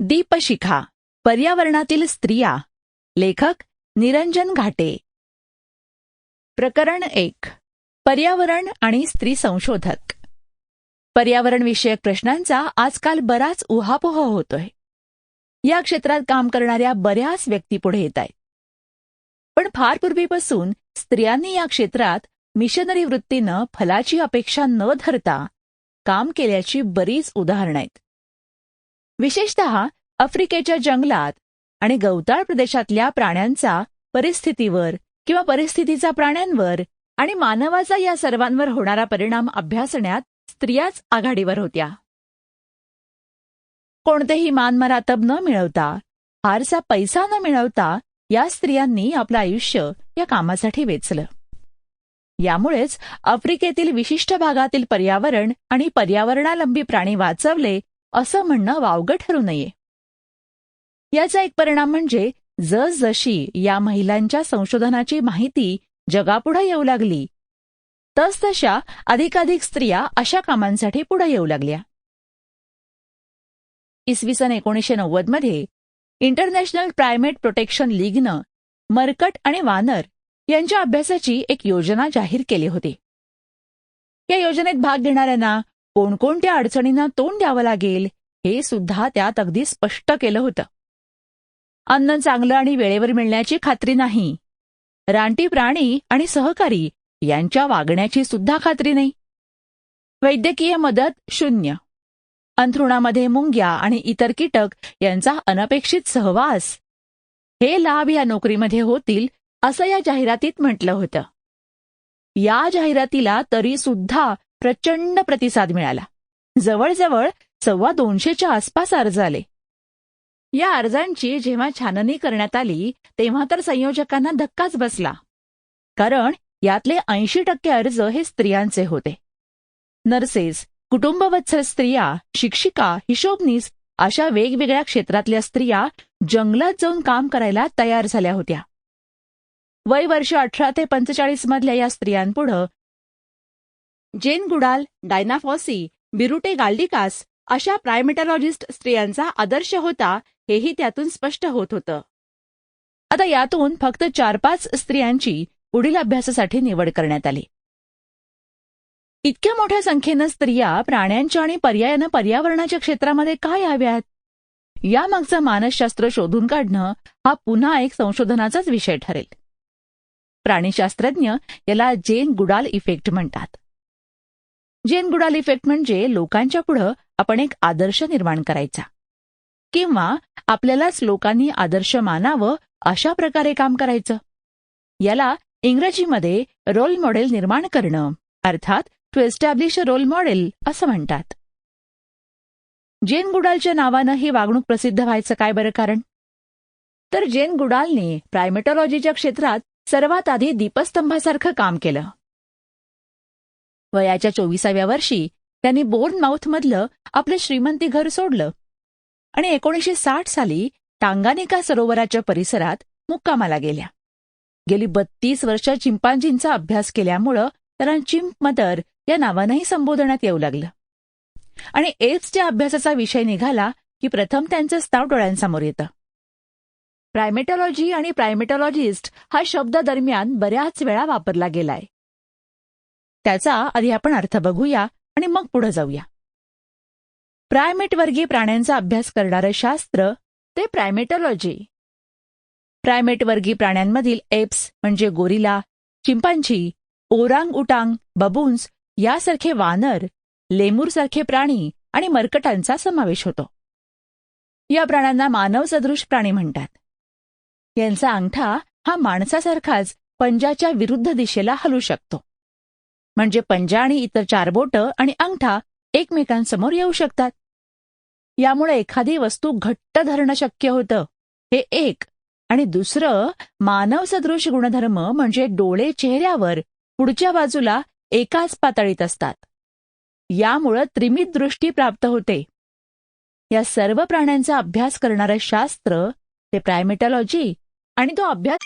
दीपशिखा पर्यावरणातील स्त्रिया लेखक निरंजन घाटे. प्रकरण एक पर्यावरण आणि स्त्री संशोधक. पर्यावरणविषयक प्रश्नांचा आजकाल बराच उहापोह होतोय. या क्षेत्रात काम करणाऱ्या बऱ्याच व्यक्ती पुढे येत आहेत. पण फार पूर्वीपासून स्त्रियांनी या क्षेत्रात मिशनरी वृत्तीनं फलाची अपेक्षा न धरता काम केल्याची बरीच उदाहरणं आहेत. विशेषत आफ्रिकेच्या जंगलात आणि गवताळ प्रदेशातल्या प्राण्यांचा परिस्थितीवर किंवा परिस्थितीचा प्राण्यांवर आणि मानवाचा या सर्वांवर होणारा परिणाम अभ्यासण्यात स्त्रियाच आघाडीवर होत्या. कोणतेही मानमरातब न मिळवता फारसा पैसा न मिळवता या स्त्रियांनी आपलं आयुष्य या कामासाठी वेचलं. यामुळेच आफ्रिकेतील विशिष्ट भागातील पर्यावरण आणि पर्यावरणालंबी प्राणी वाचवले असं म्हणणं वावगं ठरू नये. याचा एक परिणाम म्हणजे जसजशी या महिलांच्या संशोधनाची माहिती जगापुढे येऊ लागली तसतशा अधिकाधिक स्त्रिया अशा कामांसाठी पुढे येऊ लागल्या. इसवी सन एकोणीसशे नव्वदमध्ये इंटरनॅशनल प्रायमेट प्रोटेक्शन लीगनं मरकट आणि वानर यांच्या अभ्यासाची एक योजना जाहीर केली होती. या योजनेत भाग घेणाऱ्यांना कोणकोणत्या अडचणींना तोंड द्यावं लागेल हे सुद्धा त्यात अगदी स्पष्ट केलं होतं. अन्न चांगलं आणि वेळेवर मिळण्याची खात्री नाही. रानटी प्राणी आणि सहकारी यांच्या वागण्याची सुद्धा खात्री नाही. वैद्यकीय मदत शून्य. अंथरुणामध्ये मुंग्या आणि इतर कीटक यांचा अनपेक्षित सहवास. हे लाभ या नोकरीमध्ये होतील असं या जाहिरातीत म्हटलं होतं. या जाहिरातीला तरी सुद्धा प्रचंड प्रतिसाद मिळाला. जवळजवळ सव्वा दोनशेच्या आसपास अर्ज आले. या अर्जांची जेव्हा छाननी करण्यात आली तेव्हा तर संयोजकांना धक्काच बसला. कारण यातले ऐंशी टक्के अर्ज हे स्त्रियांचे होते. नर्सेस कुटुंबवत्सल स्त्रिया शिक्षिका हिशोबनीस अशा वेगवेगळ्या क्षेत्रातल्या स्त्रिया जंगलात जाऊन काम करायला तयार झाल्या होत्या. वय वर्ष अठरा ते पंचेचाळीस मधल्या या स्त्रियांपुढं Jane Goodall Dian Fossey Birute Galdikas अशा प्रायमेटॉलॉजिस्ट स्त्रियांचा आदर्श होता हेही त्यातून स्पष्ट होत होतं. आता यातून फक्त चार पाच स्त्रियांची पुढील अभ्यासासाठी निवड करण्यात आली. इतक्या मोठ्या संख्येनं स्त्रिया प्राण्यांच्या आणि पर्यायानं पर्यावरणाच्या क्षेत्रामध्ये काय याव्यात? यामागचं मानसशास्त्र शोधून काढणं हा पुन्हा एक संशोधनाचाच विषय ठरेल. प्राणीशास्त्रज्ञ याला जेन गुडाल इफेक्ट म्हणतात. जेन गुडाल इफेक्ट म्हणजे लोकांच्या पुढं आपण एक आदर्श निर्माण करायचा. किंवा आपल्यालाच लोकांनी आदर्श मानावं अशा प्रकारे काम करायचं. याला इंग्रजीमध्ये रोल मॉडेल निर्माण करणं अर्थात to establish a role model असं म्हणतात. जेन गुडालच्या नावानं ही वागणूक प्रसिद्ध व्हायचं काय बरं कारण? तर जेन गुडालने प्रायमेटॉलॉजीच्या क्षेत्रात सर्वात आधी दीपस्तंभासारखं काम केलं. वयाच्या चोवीसाव्या वर्षी त्यांनी बोर्न माउथमधलं आपलं श्रीमंती घर सोडलं. आणि एकोणीसशे साठ साली टांगानिका सरोवराच्या परिसरात मुक्कामाला गेल्या. गेली बत्तीस वर्ष चिंपांजींचा अभ्यास केल्यामुळं त्यांना चिंप मदर या नावानंही संबोधण्यात येऊ लागलं. आणि एड्सच्या अभ्यासाचा विषय निघाला की प्रथम त्यांचं स्थाव डोळ्यांसमोर येतं. प्रायमेटॉलॉजी आणि प्रायमेटॉलॉजिस्ट हा शब्द दरम्यान बऱ्याच वेळा वापरला गेलाय. त्याचा आधी आपण अर्थ बघूया आणि मग पुढे जाऊया. प्रायमेट वर्गीय प्राण्यांचा अभ्यास करणारं शास्त्र ते प्रायमेटॉलॉजी प्रायमेट वर्गीय प्राण्यांमधील एप्स म्हणजे गोरिला चिंपांची ओरांग उटांग बबून्स यासारखे वानर लेमूरसारखे प्राणी आणि मरकटांचा समावेश होतो. या प्राण्यांना मानव सदृश प्राणी म्हणतात. यांचा अंगठा हा माणसासारखाच पंजाच्या विरुद्ध दिशेला हलू शकतो. म्हणजे पंजा आणि इतर चार बोटं आणि अंगठा एकमेकांसमोर येऊ शकतात. यामुळे एखादी वस्तू घट्ट धरणं शक्य होतं. हे एक. आणि दुसरं मानव सदृश गुणधर्म म्हणजे डोळे चेहऱ्यावर पुढच्या बाजूला एकाच पातळीत असतात. यामुळं त्रिमित दृष्टी प्राप्त होते. या सर्व प्राण्यांचा अभ्यास करणारं शास्त्र ते प्रायमेटॉलॉजी आणि तो अभ्यास